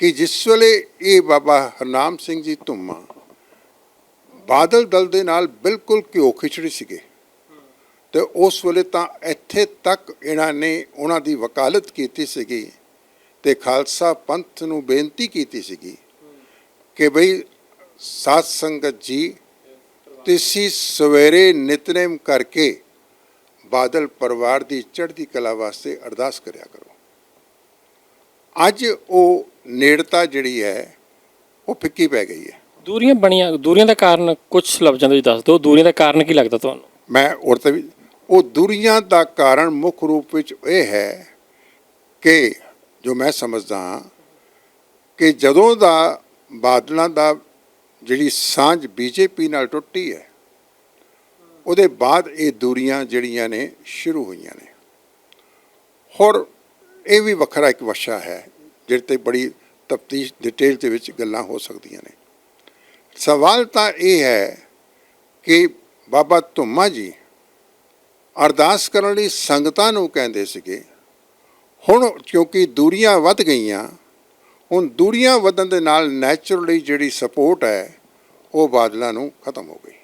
ਕਿ ਜਿਸ ਵੇਲੇ ਇਹ ਬਾਬਾ ਹਰਨਾਮ ਸਿੰਘ ਜੀ ਧੁੰਮਾ, ਬਾਦਲ ਦਲ ਦੇ ਨਾਲ ਬਿਲਕੁਲ ਘਿਓ ਖਿਚੜੀ ਸੀਗੇ। ਤੇ ਉਸ ਵੇਲੇ ਤਾਂ ਇੱਥੇ ਤੱਕ ਇਹਨਾਂ ਨੇ ਉਹਨਾਂ ਦੀ ਵਕਾਲਤ ਕੀਤੀ ਸੀਗੀ ਤੇ ਖਾਲਸਾ ਪੰਥ ਨੂੰ ਬੇਨਤੀ ਕੀਤੀ ਸੀਗੀ ਕਿ ਬਈ ਸਾਧ ਸੰਗਤ ਜੀ, ਤੁਸੀਂ ਸਵੇਰੇ ਨਿਤਨੇਮ ਕਰਕੇ ਬਾਦਲ ਪਰਿਵਾਰ ਦੀ ਚੜ੍ਹਦੀ ਕਲਾ ਵਾਸਤੇ ਅਰਦਾਸ ਕਰਿਆ ਕਰੋ। ਅੱਜ ਉਹ ਨੇੜਤਾ ਜਿਹੜੀ ਹੈ ਉਹ ਫਿੱਕੀ ਪੈ ਗਈ ਹੈ। ਦੂਰੀਆਂ ਬਣੀਆਂ ਦੂਰੀਆਂ ਦਾ ਕਾਰਨ ਕੁਝ ਲਫ਼ਜ਼ਾਂ ਦੇ ਵਿੱਚ ਦੱਸ ਦਿਓ। ਦੂਰੀਆਂ ਦਾ ਕਾਰਨ ਕੀ ਲੱਗਦਾ ਤੁਹਾਨੂੰ? ਮੈਂ ਔਰ ਤੇ ਵੀ ਉਹ ਦੂਰੀਆਂ ਦਾ ਕਾਰਨ ਮੁੱਖ ਰੂਪ ਵਿੱਚ ਇਹ ਹੈ ਕਿ ਜੋ ਮੈਂ ਸਮਝਦਾ ਹਾਂ ਕਿ ਜਦੋਂ ਦਾ ਬਾਦਲਾਂ ਦਾ ਜਿਹੜੀ ਸਾਂਝ ਬੀਜੇਪੀ ਨਾਲ ਟੁੱਟੀ ਹੈ ਉਹਦੇ ਬਾਅਦ ਇਹ ਦੂਰੀਆਂ ਜਿਹੜੀਆਂ ਨੇ ਸ਼ੁਰੂ ਹੋਈਆਂ ਨੇ। ਹੋਰ ਇਹ ਵੀ ਵੱਖਰਾ ਇੱਕ ਵਿਸ਼ਾ ਹੈ ਜਿਹਦੇ ਤੇ ਬੜੀ ਤਫਤੀਸ਼ ਡਿਟੇਲ ਦੇ ਵਿੱਚ ਗੱਲਾਂ ਹੋ ਸਕਦੀਆਂ ਨੇ। ਸਵਾਲ ਤਾਂ ਇਹ ਹੈ ਕਿ ਬਾਬਾ ਧੁੰਮਾ ਜੀ ਅਰਦਾਸ ਕਰਨ ਲਈ ਸੰਗਤਾਂ ਨੂੰ ਕਹਿੰਦੇ ਸੀਗੇ, ਹੁਣ ਕਿਉਂਕਿ ਦੂਰੀਆਂ ਵੱਧ ਗਈਆਂ, ਹੁਣ ਦੂਰੀਆਂ ਵਧਣ ਦੇ ਨਾਲ ਨੈਚੁਰਲੀ ਜਿਹੜੀ ਸਪੋਰਟ ਹੈ, ਉਹ ਬਾਦਲਾਂ ਨੂੰ ਖਤਮ ਹੋ ਗਈ।